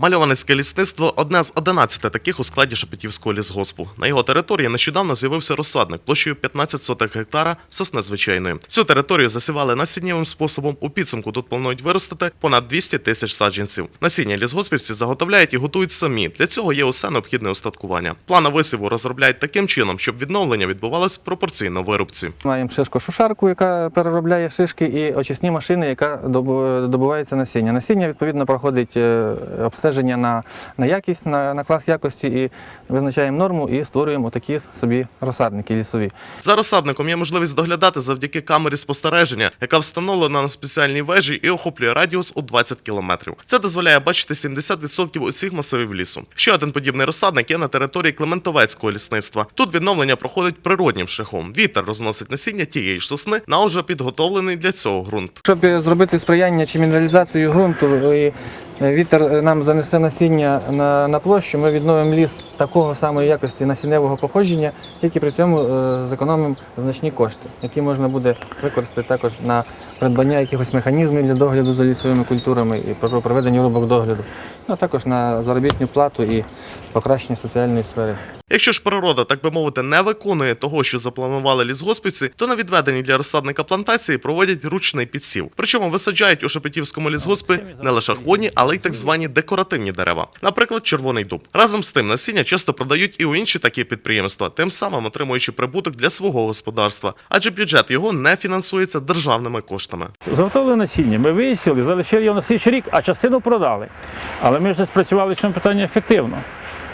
Мальованицьке лісництво одне з 11 таких у складі Шепетівського лісгоспу. На його території нещодавно з'явився розсадник площею 15 сотих гектара сосни звичайної. Цю територію засівали насіннєвим способом. У підсумку тут планують виростити понад 200 тисяч саджанців. Насіння лісгоспівці заготовляють і готують самі. Для цього є усе необхідне устаткування. Плани висіву розробляють таким чином, щоб відновлення відбувалось пропорційно вирубці. Маємо шишко-шушарку, яка переробляє шишки, і очисні машини, яка добу- добувається насіння. Насіння відповідно проходить е, обстеження на, на якість, на, на клас якості і визначаємо норму і створюємо такі собі розсадники лісові. За розсадником є можливість доглядати завдяки камері спостереження, яка встановлена на спеціальній вежі і охоплює радіус у 20 кілометрів. Це дозволяє бачити 70% усіх масивів лісу. Ще один подібний розсадник є на території Клементовецького лісництва. Тут відновлення проходить природнім шляхом. Вітер розносить насіння тієї ж сосни на уже підготовлений для цього ґрунт. Щоб зробити сприяння чи мінералізацію ґрунту, і вітер е, нам занесе насіння на, на площу, ми відновимо ліс такого самої якості насінневого походження, тільки при цьому е, зекономимо значні кошти, які можна буде використати також на придбання якихось механізмів для догляду за лісовими культурами і про проведення рубок догляду, ну, а також на заробітну плату і покращення соціальної сфери. Якщо ж природа, так би мовити, не виконує того, що запланували лісгоспівці, то на відведенні для розсадника плантації проводять ручний підсів. Причому висаджають у Шепетівському лісгоспі не лише хвойні, але й так звані декоративні дерева, наприклад, червоний дуб. Разом з тим насіння часто продають і у інші такі підприємства, тим самим отримуючи прибуток для свого господарства, адже бюджет його не фінансується державними коштами. Заготовили насіння, ми висіли, залишили його на слідчий рік, а частину продали. Але ми не спрацювали в цьому питанні ефективно.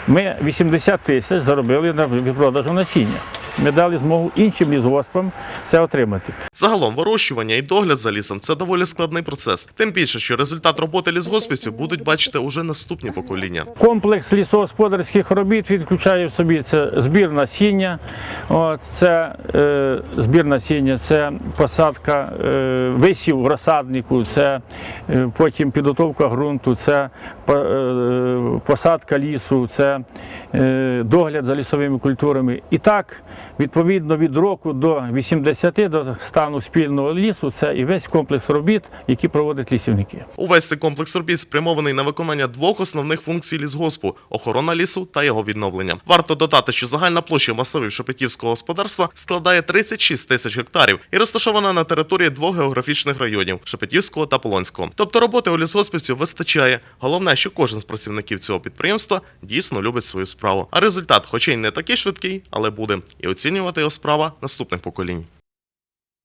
Ми 80 тисяч заробили на продажу насіння. Ми дали змогу іншим лісгоспам це отримати. Загалом вирощування і догляд за лісом це доволі складний процес. Тим більше, що результат роботи лісгоспівців будуть бачити уже наступні покоління. Комплекс лісогосподарських робіт він включає в собі це збір насіння, от, це е, збір насіння, це посадка е, висів в розсаднику, це е, потім підготовка ґрунту, це е, посадка лісу, це е, догляд за лісовими культурами. І так, відповідно від року до 80 до стану спільного лісу, це і весь комплекс робіт, які проводять лісівники. Увесь цей комплекс робіт спрямований на виконання двох основних функцій лісгоспу охорона лісу та його відновлення. Варто додати, що загальна площа масивів Шепетівського господарства складає 36 тисяч гектарів і розташована на території двох географічних районів Шепетівського та Полонського. Тобто роботи у лісгоспівців вистачає. Головне, що кожен з працівників цього підприємства дійсно любить свою справу. А результат, хоча й не такий швидкий, але буде. І оцінювати його справа наступних поколінь.